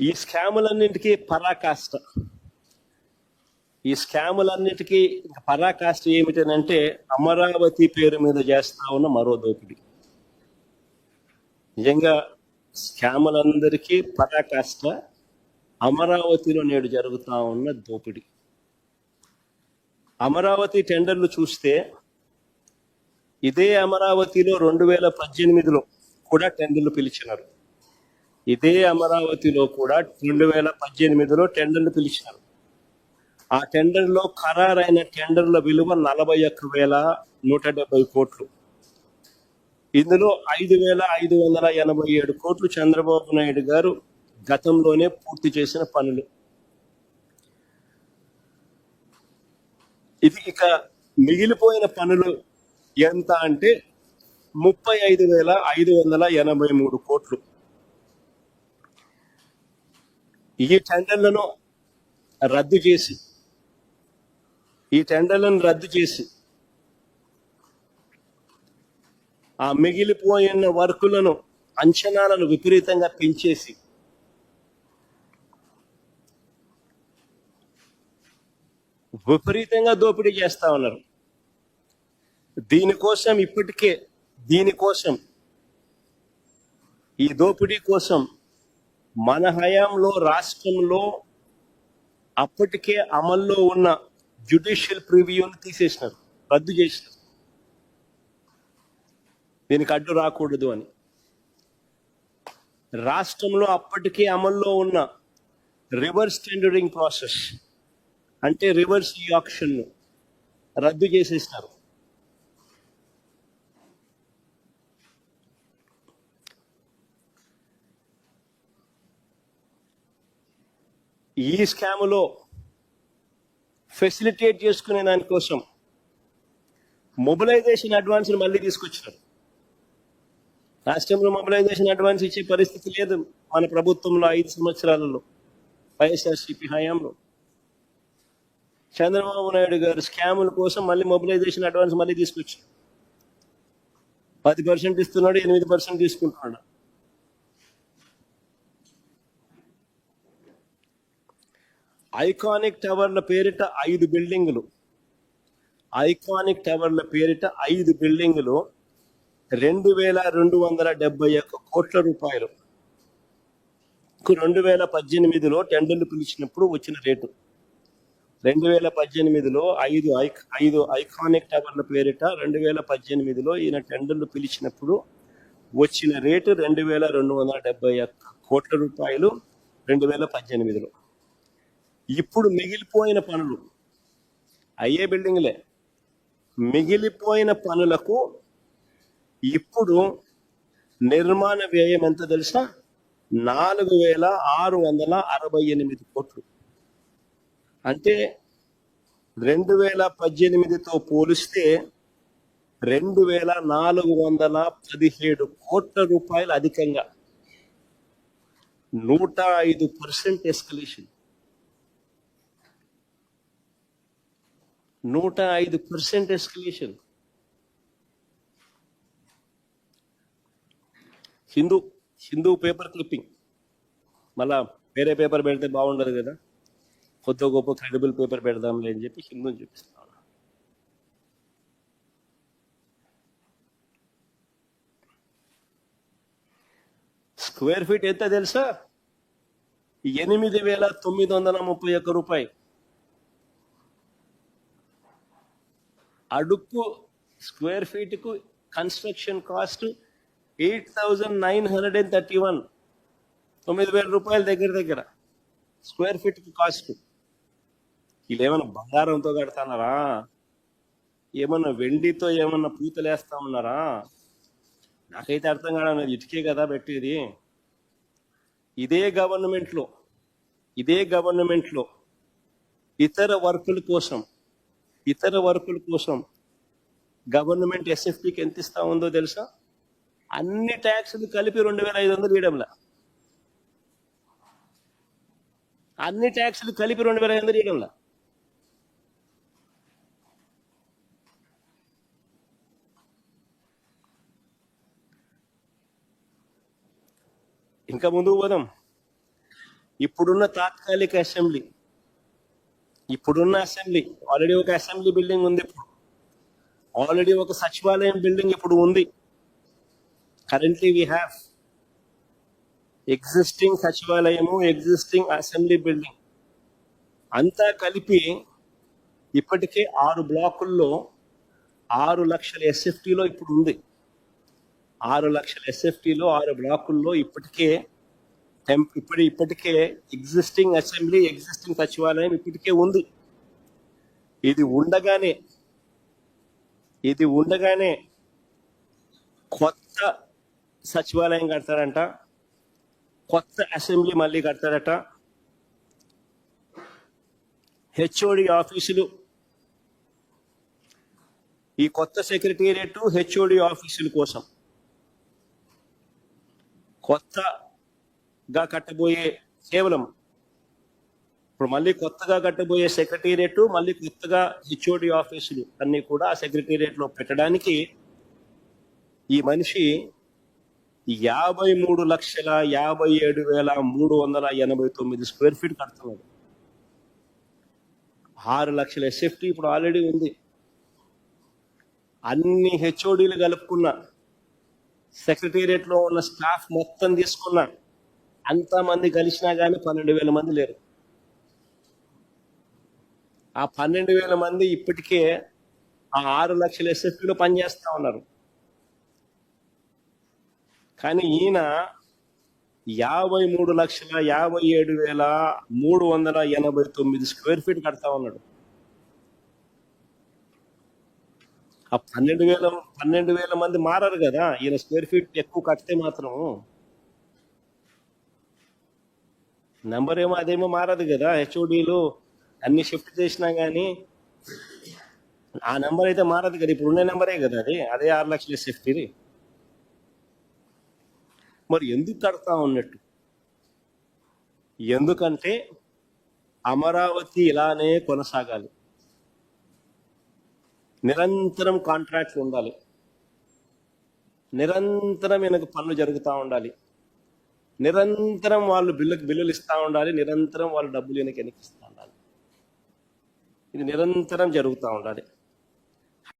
ఈ స్కాములన్నింటికీ పరాకాష్ట. ఈ స్కాములన్నిటికీ ఇంకా పరాకాష్ట ఏమిటనంటే అమరావతి పేరు మీద చేస్తా ఉన్న మరో దోపిడి. నిజంగా స్కాములందరికీ పరాకాష్ట అమరావతిలో నేడు జరుగుతా ఉన్న దోపిడి. అమరావతి టెండర్లు చూస్తే ఇదే అమరావతిలో రెండు వేల పద్దెనిమిదిలో కూడా టెండర్లు పిలిచినారు. ఇదే అమరావతిలో కూడా రెండు వేల పద్దెనిమిదిలో టెండర్లు పిలిచారు ఆ టెండర్లో ఖరారైన టెండర్ల విలువ నలభై ఒక్క వేల నూట డెబ్బై కోట్లు. ఇందులో ఐదు వేల ఐదు వందల ఎనభై ఏడు కోట్లు చంద్రబాబు నాయుడు గారు గతంలోనే పూర్తి చేసిన పనులు. ఇది ఇక మిగిలిపోయిన పనులు ఎంత అంటే ముప్పై ఐదు వేల ఐదు వందల ఎనభై మూడు కోట్లు. ఈ టెండర్లను రద్దు చేసి ఈ టెండర్లను రద్దు చేసి ఆ మిగిలిపోయిన వర్కులను అంచనాలను విపరీతంగా పెంచేసి విపరీతంగా దోపిడీ చేస్తా ఉన్నారు. దీనికోసం ఇప్పటికే దీనికోసం ఈ దోపిడీ కోసం మన హయాంలో రాష్ట్రంలో అప్పటికే అమల్లో ఉన్న జ్యుడిషియల్ ప్రివ్యూని తీసేసినారు రద్దు చేసినారు. దీనికి అడ్డు రాకూడదు అని. రాష్ట్రంలో అప్పటికే అమల్లో ఉన్న రివర్స్ టెండరింగ్ ప్రాసెస్ అంటే రివర్స్ ఈ ఆప్షన్ రద్దు చేసేసినారు. ఈ స్కామ్లో ఫెసిలిటేట్ చేసుకునే దానికోసం మొబిలైజేషన్ అడ్వాన్స్ మళ్ళీ తీసుకొచ్చినారు. రాష్ట్రంలో మొబిలైజేషన్ అడ్వాన్స్ ఇచ్చే పరిస్థితి లేదు మన ప్రభుత్వంలో ఐదు సంవత్సరాలలో వైఎస్ఆర్సీపీ హయాంలో. చంద్రబాబు నాయుడు గారు స్కాముల కోసం మళ్ళీ మొబిలైజేషన్ అడ్వాన్స్ మళ్ళీ తీసుకొచ్చారు. పది పర్సెంట్ ఇస్తున్నాడు ఎనిమిది పర్సెంట్ తీసుకుంటున్నాడు. ఐకానిక్ టవర్ల పేరిట ఐదు బిల్డింగులు. ఐకానిక్ టవర్ల పేరిట ఐదు బిల్డింగులు రెండు వేల రెండు వందల డెబ్బై ఒక్క కోట్ల రూపాయలు. రెండు వేల పద్దెనిమిదిలో టెండర్లు పిలిచినప్పుడు వచ్చిన రేటు. రెండు వేల పద్దెనిమిదిలో ఐదు ఐక్ ఐదు ఐకానిక్ టవర్ల పేరిట రెండు వేల పద్దెనిమిదిలో ఈయన టెండర్లు పిలిచినప్పుడు వచ్చిన రేటు రెండు వేల రెండు వందల డెబ్బై ఒక్క కోట్ల రూపాయలు రెండు వేల పద్దెనిమిదిలో. ఇప్పుడు మిగిలిపోయిన పనులు. అయ్యే బిల్డింగ్లే. మిగిలిపోయిన పనులకు ఇప్పుడు నిర్మాణ వ్యయం ఎంత తెలుసా? నాలుగు వేల ఆరు వందల అరవై ఎనిమిది కోట్లు. అంటే రెండు వేల పద్దెనిమిదితో పోలిస్తే రెండు వేల నాలుగు వందల పదిహేడు కోట్ల రూపాయలు అధికంగా. నూట ఐదు పర్సెంట్ ఎస్కలేషన్. నూట ఐదు percent escalation Hindu Hindu paper clipping మళ్ళా వేరే పేపర్ పెడితే బాగుండదు కదా. కొత్త గొప్ప క్రెడిబుల్ పేపర్ పెడదాంలే అని చెప్పి హిందూని చూపిస్తా స్క్వేర్ ఫీట్ ఎంత తెలుసా? ఎనిమిది వేల తొమ్మిది వందల ముప్పై ఒక్క రూపాయి. అడుక్కు square ఫీట్కు construction cost eight thousand nine hundred and thirty one. తొమ్మిది వేల రూపాయల దగ్గర దగ్గర స్క్వేర్ ఫీట్కి కాస్ట్. వీళ్ళేమైనా బంగారంతో కడతానారా ఏమన్నా వెండితో ఏమన్నా పూతలు వేస్తా ఉన్నారా నాకైతే అర్థం కాదు ఇటుకే కదా పెట్టేది. ఇదే గవర్నమెంట్లో ఇదే గవర్నమెంట్లో ఇతర వర్కుల కోసం ఇతర వర్కుల కోసం గవర్నమెంట్ ఎస్ఎఫ్టీకి ఎంత ఇస్తా ఉందో తెలుసా? అన్ని ట్యాక్సులు కలిపి రెండు వేల ఐదు వందలు ఇవ్వడంలా అన్ని ట్యాక్సులు కలిపి రెండు వేల ఐదు వందలు ఇవ్వడంలా ఇంకా ముందుకు పోదాం. ఇప్పుడున్న తాత్కాలిక అసెంబ్లీ ఇప్పుడున్న అసెంబ్లీ ఆల్రెడీ ఒక అసెంబ్లీ బిల్డింగ్ ఉంది ఇప్పుడు. ఆల్రెడీ ఒక సచివాలయం బిల్డింగ్ ఇప్పుడు ఉంది. కరెంట్లీ వీ హ్యావ్ ఎగ్జిస్టింగ్ సచివాలయము ఎగ్జిస్టింగ్ అసెంబ్లీ బిల్డింగ్. అంతా కలిపి ఇప్పటికే ఆరు బ్లాకుల్లో ఆరు లక్షల ఎస్ఎఫ్టీలో ఇప్పుడు ఉంది. ఆరు లక్షల ఎస్ఎఫ్టీలో ఆరు బ్లాకుల్లో ఇప్పటికే టెంప్ ఇప్పుడు ఇప్పటికే ఎగ్జిస్టింగ్ అసెంబ్లీ ఎగ్జిస్టింగ్ సచివాలయం ఇప్పటికే ఉంది. ఇది ఉండగానే ఇది ఉండగానే కొత్త సచివాలయం కడతారంట. కొత్త అసెంబ్లీ మళ్ళీ కడతారట. హెచ్ఓడి ఆఫీసులు. ఈ కొత్త సెక్రటేరియట్ హెచ్ఓడి ఆఫీసుల కోసం. కొత్త గా కట్టబోయే కేవలం ఇప్పుడు మళ్ళీ కొత్తగా కట్టబోయే సెక్రటేరియట్ మళ్ళీ కొత్తగా హెచ్ఓడి ఆఫీసులు అన్ని కూడా ఆ సెక్రటేరియట్లో పెట్టడానికి ఈ మనిషి యాభై మూడు లక్షల యాభై ఏడు వేల మూడు వందల ఎనభై తొమ్మిది స్క్వేర్ ఫీట్ కడుతున్నాడు. ఆరు లక్షల సేఫ్టీ ఇప్పుడు ఆల్రెడీ ఉంది. అన్ని హెచ్ఓడీలు కలుపుకున్న సెక్రటేరియట్లో ఉన్న స్టాఫ్ మొత్తం తీసుకున్నా అంతమంది కలిసినా కానీ పన్నెండు వేల మంది లేరు. ఆ పన్నెండు వేల మంది ఇప్పటికే ఆ ఆరు లక్షల ఎస్ఎఫ్టీలో పనిచేస్తా ఉన్నారు. కానీ ఈయన యాభై మూడు లక్షల యాభై ఏడు వేల మూడు వందల ఎనభై తొమ్మిది స్క్వేర్ ఫీట్ కడతా ఉన్నాడు. ఆ పన్నెండు వేల పన్నెండు వేల మంది మారారు కదా. ఈయన స్క్వేర్ ఫీట్ ఎక్కువ కడితే మాత్రం నెంబర్ ఏమో అదేమో మారదు కదా హెచ్ఓడీలు అన్ని షిఫ్ట్ చేసినా కానీ ఆ నెంబర్ అయితే మారదు కదా ఇప్పుడు ఉన్న నెంబరే కదా అది అదే ఆరు లక్షల సేఫ్టీది మరి ఎందుకు కడతా ఉన్నట్టు? ఎందుకంటే అమరావతి ఇలానే కొనసాగాలి. నిరంతరం కాంట్రాక్ట్లు ఉండాలి. నిరంతరం వెనక పనులు జరుగుతూ ఉండాలి. నిరంతరం వాళ్ళు బిల్లుకు బిల్లులు ఇస్తూ ఉండాలి నిరంతరం వాళ్ళు డబ్బులు వెనక వెనక్కి ఇస్తూ ఉండాలి. ఇది నిరంతరం జరుగుతూ ఉండాలి.